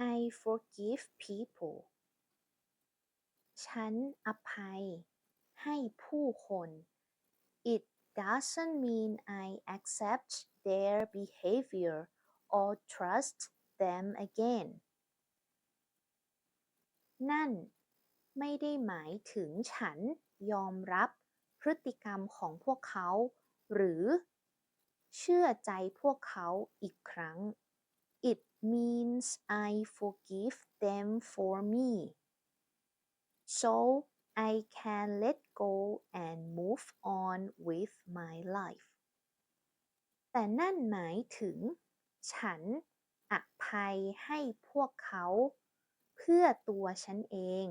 I forgive people ฉันอภัย ให้ผู้คน It doesn't mean I accept their behavior or trust them again นั่น ไม่ได้หมายถึงฉันยอมรับพฤติกรรมของพวกเขา หรือ เชื่อใจพวกเขาอีกครั้ง It means I forgive them for me so I can let go and move on with my life แต่นั่นหมายถึง ฉันอภัยให้พวกเขา เพื่อตัวฉันเอง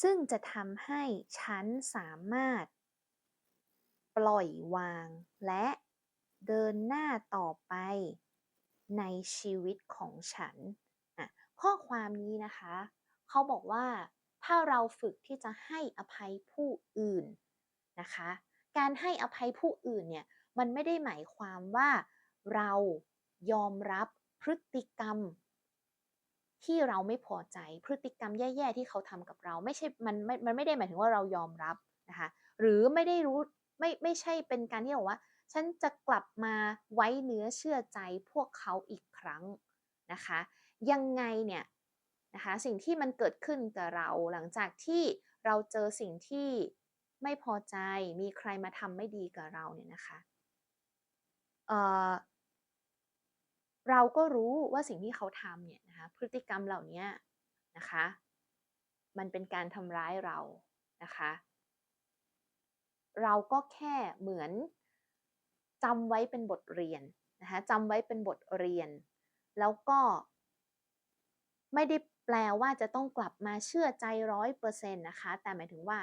ซึ่งจะทำให้ฉันสามารถ ปล่อยวางและ เดินหน้าต่อไปในชีวิตของฉันอะข้อความนี้นะคะ เขาบอกว่าถ้าเราฝึกที่จะให้อภัยผู้อื่นนะคะ การให้อภัยผู้อื่นเนี่ยมันไม่ได้หมายความว่าเรายอมรับพฤติกรรม ที่เราไม่พอใจพฤติกรรมแย่ๆที่เขาทำกับเรา ไม่ใช่มันไม่มันไม่ได้หมายถึงว่าเรายอมรับนะคะหรือไม่ได้รู้ไม่ไม่ใช่เป็นการที่บอกว่า ฉันจะกลับมาไว้เนื้อเชื่อใจพวกเขาอีกครั้งนะคะ ยังไงเนี่ยนะคะสิ่งที่มันเกิดขึ้นกับเราหลังจากที่เราเจอสิ่งที่ไม่พอใจมีใครมาทำไม่ดีกับเราเนี่ยนะคะเออเราก็รู้ว่าสิ่งที่เขาทำเนี่ยนะคะพฤติกรรมเหล่านี้นะคะมันเป็นการทำร้ายเรานะคะ เราก็แค่เหมือน จำไว้เป็นบทเรียนนะคะจำไว้เป็นบทเรียน แล้วก็ไม่ได้แปลว่าจะต้องกลับมาเชื่อใจร้อยเปอร์เซ็นต์นะคะ แต่หมายถึงว่า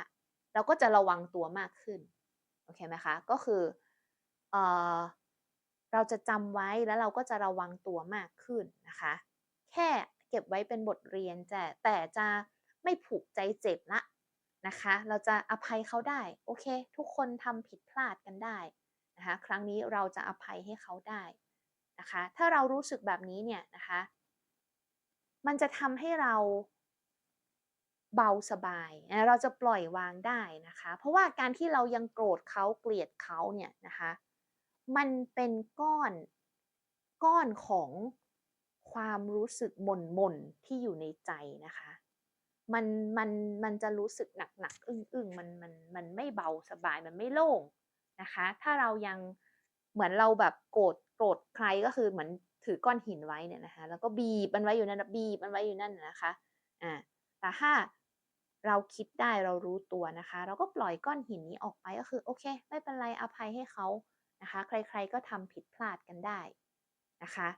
เราก็จะระวังตัวมากขึ้น โอเคไหมคะ ก็คือเออเราจะจำไว้แล้วเราก็จะระวังตัวมากขึ้นนะคะ แค่เก็บไว้เป็นบทเรียนแต่แต่จะไม่ผูกใจเจ็บละนะคะ เราจะอภัยเขาได้ โอเค ทุกคนทำผิดพลาดกันได้ นะคะครั้งนี้เราจะอภัยให้เขาได้นะคะถ้าเรารู้สึกแบบนี้เนี่ยนะคะมันจะทำให้เราเบาสบายเราจะปล่อยวางได้นะคะ เพราะว่าการที่เรายังโกรธเขาเกลียดเขาเนี่ยนะคะมันเป็นก้อนก้อนของความรู้สึกหม่นหม่นที่อยู่ในใจนะคะมันมันมันจะรู้สึกหนักหนักอึ้งอึ้งมันมันมันไม่เบาสบายมันไม่โล่ง นะคะ ถ้าเรายังเหมือนเราแบบโกรธโกรธใครก็คือเหมือนถือก้อนหินไว้เนี่ยนะคะ แล้วก็บีบมันไว้อยู่นั่นบีบมันไว้อยู่นั่นนะคะอ่าแต่ถ้าเราคิดได้เรารู้ตัวนะคะ เราก็ปล่อยก้อนหินนี้ออกไปก็คือโอเค ไม่เป็นไรอภัยให้เขานะคะ ใครๆก็ทำผิดพลาดกันได้นะคะ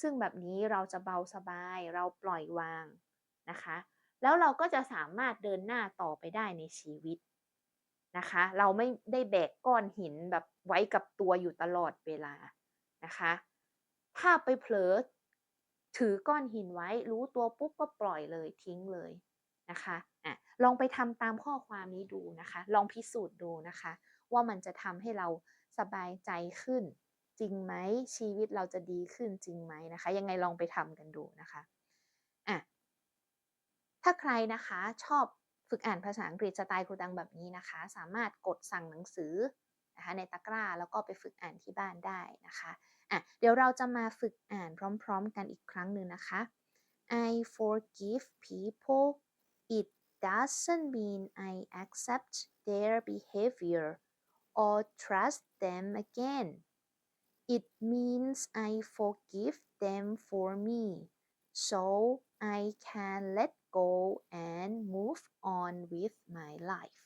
ซึ่งแบบนี้เราจะเบาสบายเราปล่อยวางนะคะ แล้วเราก็จะสามารถเดินหน้าต่อไปได้ในชีวิต นะคะ เราไม่ได้แบกก้อนหินแบบไว้กับตัวอยู่ตลอดเวลานะคะ ถ้าไปเผลอถือก้อนหินไว้ รู้ตัวปุ๊บก็ปล่อยเลยทิ้งเลยนะคะอะลองไปทำตามข้อความนี้ดูนะคะ ลองพิสูจน์ดูนะคะ ว่ามันจะทำให้เราสบายใจขึ้น จริงไหมชีวิตเราจะดีขึ้นจริงไหมนะคะ ยังไงลองไปทำกันดูนะคะอะถ้าใครนะคะชอบ ฝึกอ่านภาษาอังกฤษสไตล์ครูตังแบบนี้นะคะ สามารถกดสั่งหนังสือนะคะในตะกร้าแล้วก็ไปฝึกอ่านที่บ้านได้นะคะอะเดี๋ยวเราจะมาฝึกอ่านพร้อมๆ กันอีกครั้งหนึ่งนะคะ I forgive people it doesn't mean I accept their behavior or trust them again it means I forgive them for me so I can let go and move on with my life